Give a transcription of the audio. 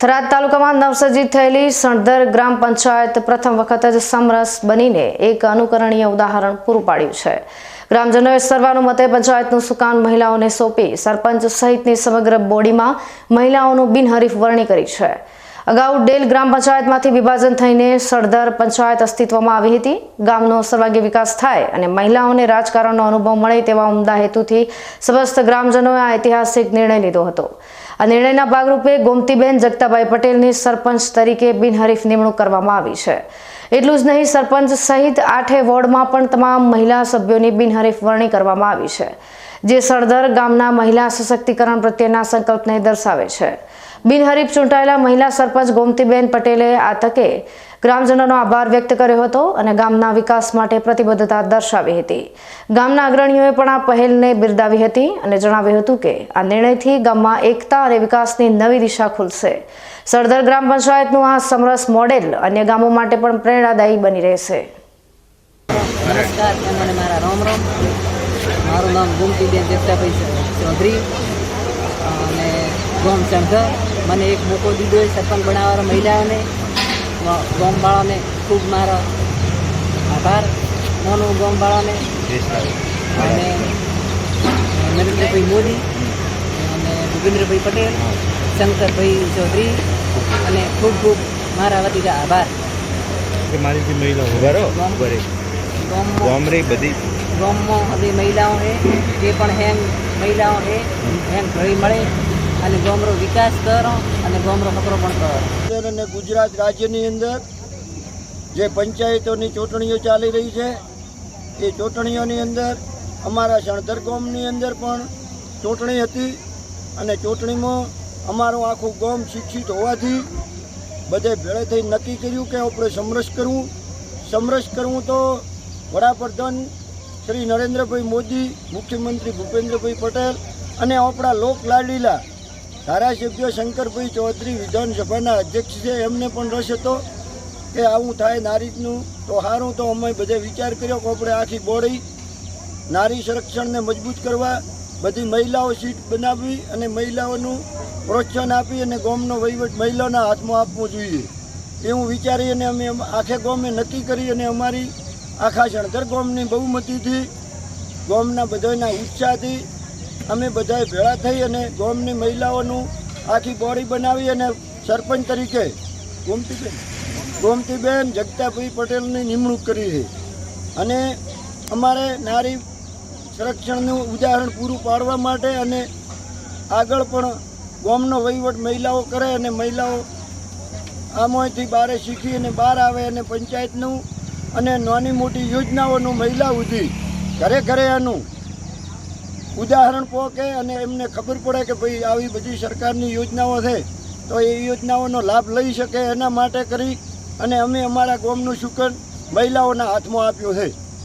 થરાદ તાલુકામાં નવસર્જિત થયેલી સણધર ગ્રામ પંચાયત પ્રથમ વખત જ સમરસ બનીને એક અનુકરણીય ઉદાહરણ પૂરું પાડ્યું છે. ગ્રામજનોએ સર્વાનુમતે પંચાયતનું સુકાન મહિલાઓને સોંપી, સરપંચ સહિતની સમગ્ર બોડીમાં મહિલાઓનું બિનહરીફ વરણી કરી છે. અગાઉ ડેલ ગ્રામ પંચાયતમાંથી વિભાજન થઈને સળધર પંચાયત અસ્તિત્વમાં આવી હતી. ગામનો સર્વાંગી વિકાસ થાય અને મહિલાઓને રાજકારણનો અનુભવ મળે તેવા ઉમદા હેતુથી સમસ્ત ગ્રામજનોએ આ ઐતિહાસિક નિર્ણય લીધો હતો. આ નિર્ણયના ભાગરૂપે ગોમતીબેન જગતાભાઈ પટેલની સરપંચ તરીકે બિનહરીફ નિમણૂક કરવામાં આવી છે. એટલું જ નહીં, સરપંચ સહિત આઠે વોર્ડમાં પણ તમામ મહિલા સભ્યોની બિનહરીફ વરણી કરવામાં આવી છે, જે સળદર ગામના મહિલા સશક્તિકરણ પ્રત્યેના સંકલ્પને દર્શાવે છે. બિનહરીફ ચૂંટાયેલા મહિલા સરપંચ ગોમતીબેન પટેલે આ તકે ગ્રામજનોનો આભાર વ્યક્ત કર્યો હતો અને ગામના વિકાસ માટે પ્રતિબદ્ધતા દર્શાવી હતી. ગામના અગ્રણીઓએ પણ આ પહેલને બિરદાવી હતી અને જણાવ્યું હતું કે, આ નિર્ણયથી ગામમાં એકતા અને વિકાસની નવી દિશા ખુલશે. સરદાર ગ્રામ પંચાયતનું આ સમરસ મોડેલ અન્ય ગામો માટે પણ પ્રેરણાદાયી બની રહેશે. સંઘ. મને એક મોકો દીધો સરપંચ બનાવવાના મહિલાઓને. ગોમવાળાને ખૂબ મારો આભાર. નાનું ગોમબાળાને અને નરેન્દ્રભાઈ મોદી અને ભૂપેન્દ્રભાઈ પટેલ શંકરભાઈ ચૌધરી અને ખૂબ ખૂબ મારા વતી આભાર. કે મારી જે મહિલા ઊભા રહો ઊભા રહી. ગોમમાં ગામરે બધી. ગામમાં બધી મહિલાઓ છે જે પણ હેંગ મહિલાઓ છે હેંગ ભળી મળે. અને ગામનો વિકાસ કરો અને ગામનો ખતરો પણ કરો. અને ગુજરાત રાજ્યની અંદર જે પંચાયતોની ચૂંટણીઓ ચાલી રહી છે, એ ચૂંટણીઓની અંદર અમારા શણધર ગામની અંદર પણ ચૂંટણી હતી અને ચૂંટણીમાં અમારું આખું ગામ શિક્ષિત હોવાથી બધે ભેળે થઈ નક્કી કર્યું કે આપણે સમરસ કરવું. સમરસ કરવું તો વડાપ્રધાન શ્રી નરેન્દ્રભાઈ મોદી, મુખ્યમંત્રી ભૂપેન્દ્રભાઈ પટેલ અને આપણા લોક લાડીલા ધારાસભ્ય શંકરભાઈ ચૌધરી વિધાનસભાના અધ્યક્ષ છે, એમને પણ રસ હતો કે આવું થાય નારીનું. તો સારું તો અમે બધે વિચાર કર્યો કે આપણે આખી બોડી નારી સંરક્ષણને મજબૂત કરવા બધી મહિલાઓ સીટ બનાવવી અને મહિલાઓનું પ્રોત્સાહન આપી અને ગામનો વહીવટ મહિલાઓના હાથમાં આપવો જોઈએ. એવું વિચારી અને અમે આખે ગામે નક્કી કરી અને અમારી આખા શણધર ગામની બહુમતીથી ગામના બધાના ઉત્સાહથી અમે બધાએ ભેળા થઈ અને ગામની મહિલાઓનું આખી બોડી બનાવી અને સરપંચ તરીકે ગોમતીબેન ગોમતીબેન જગતાભાઈ પટેલની નિમણૂક કરી છે. અને અમારે નારી સંરક્ષણનું ઉદાહરણ પૂરું પાડવા માટે અને આગળ પણ ગામનો વહીવટ મહિલાઓ કરે અને મહિલાઓ આમાંથી બહાર શીખી અને બહાર આવે અને પંચાયતનું અને નાની મોટી યોજનાઓનું મહિલા સુધી ઘરે ઘરે આનું ઉદાહરણ પોકે અને એમને ખબર પડે કે ભાઈ આવી બધી સરકારની યોજનાઓ છે, તો એ યોજનાઓનો લાભ લઈ શકે એના માટે કરી અને અમે અમારા ગામનું શુકન મહિલાઓના હાથમાં આપ્યું છે.